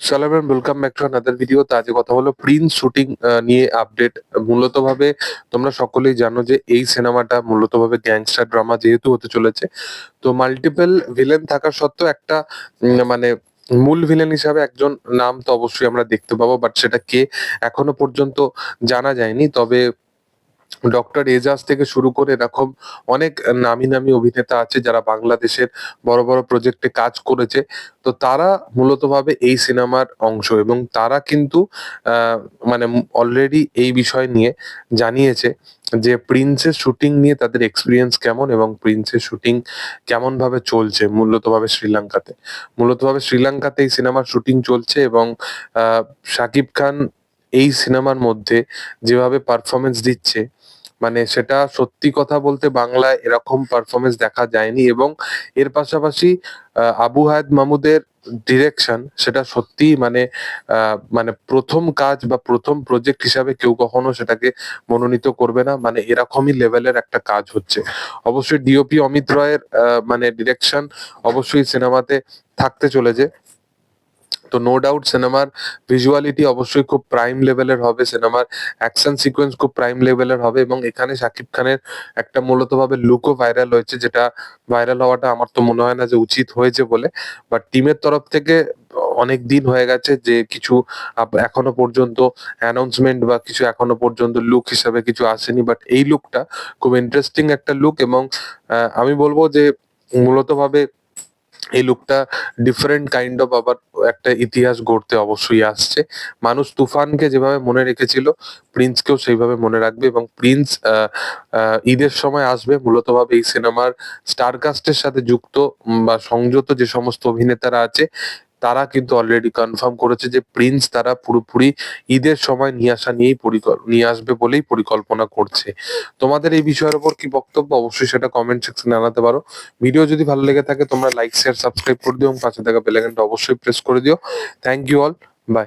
সালাম and welcome back to another video তো আজকে কথা হলো প্রিন্স শুটিং নিয়ে আপডেট মূলত ভাবে তোমরা সকলেই জানো যে এই সিনেমাটা মূলত ভাবে গ্যাংস্টার ড্রামা যেহেতু হতে চলেছে। তো মাল্টিপল ভিলেন থাকা সত্ত্বেও একটা মানে মূল ভিলেন হিসাবে একজন নাম তো অবশ্যই আমরা দেখতে পাবো বাট সেটা কে এখনও পর্যন্ত জানা যায়নি। তবে ডক্টর এজাজ থেকে শুরু করে এরকম অনেক নামি নামি অভিনেতা আছে যারা বাংলাদেশের বড় বড় প্রজেক্টে কাজ করেছে। তো তারা মূলত ভাবে এই সিনেমার অংশ এবং তারা কিন্তু মানে অলরেডি এই বিষয় নিয়ে জানিয়েছে যে প্রিন্সের শুটিং নিয়ে তাদের এক্সপিরিয়েন্স কেমন এবং প্রিন্সের শুটিং কেমন ভাবে চলছে মূলত ভাবে শ্রীলঙ্কাতে। মূলত ভাবে শ্রীলঙ্কাতে এই সিনেমার শুটিং চলছে এবং শাকিব খান এই সিনেমার মধ্যে যেভাবে পারফরমেন্স দিচ্ছে মানে সেটা সত্যি কথা বলতে বাংলায় এরকম পারফরমেন্স দেখা যায়নি এবং এর পাশাপাশি আবু হায়াত মাহমুদের ডিরেকশন সেটা সত্যি মানে মানে প্রথম কাজ বা প্রথম প্রজেক্ট হিসাবে কেউ কখনো সেটাকে মনোনীত করবে না মানে এরকমই লেভেলের একটা কাজ হচ্ছে। অবশ্যই ডিওপি অমিত রয়ের মানে ডিরেকশন অবশ্যই সিনেমাতে থাকতে চলেছে। তো নো ডাউট সিনেমার ভিজুয়ালিটি অবশ্যই খুব প্রাইম লেভেলের হবে। সিনেমার অ্যাকশন সিকোয়েন্স খুব প্রাইম লেভেলের হবে এবং এখানে শাকিব খানের একটা মূলত ভাবে লুকও ভাইরাল হয়েছে, যেটা ভাইরাল হওয়াটা আমার তো মনে হয় না যে উচিত হয়েছে বলে। বাট টিমের তরফ থেকে অনেক দিন হয়ে গেছে যে কিছু এখনও পর্যন্ত অ্যানাউন্সমেন্ট বা কিছু এখনও পর্যন্ত লুক হিসাবে কিছু আসেনি। বাট এই লুকটা খুব ইন্টারেস্টিং একটা লুক এবং আমি বলব যে মূলত ভাবে এই লুকটা ডিফারেন্ট কাইন্ড অফ আবার একটা ইতিহাস গড়তে অবশ্যই আসছে। মানুষ তুফানকে যেভাবে মনে রেখেছিল প্রিন্সকেও সেইভাবে মনে রাখবে এবং প্রিন্স ঈদের সময় আসবে। মূলত ভাবে এই সিনেমার স্টার কাস্টের সাথে যুক্ত বা সংযত যে সমস্ত অভিনেতারা আছে, তারা কিন্তু অলরেডি কনফার্ম করেছে যে প্রিন্স তারা পুরোপুরি ঈদের সময় নিয়ে আসা নিয়েই নিয়ে আসবে বলেই পরিকল্পনা করছে। তোমাদের এই বিষয়ের উপর কি বক্তব্য? অবশ্যই সেটা কমেন্ট সেকশনে জানাতে পারো। ভিডিও যদি ভালো লেগে থাকে, তোমরা লাইক শেয়ার সাবস্ক্রাইব করে দিও এবং পাশে থাকা বেল আইকনটা অবশ্যই প্রেস করে দিও। Thank you all by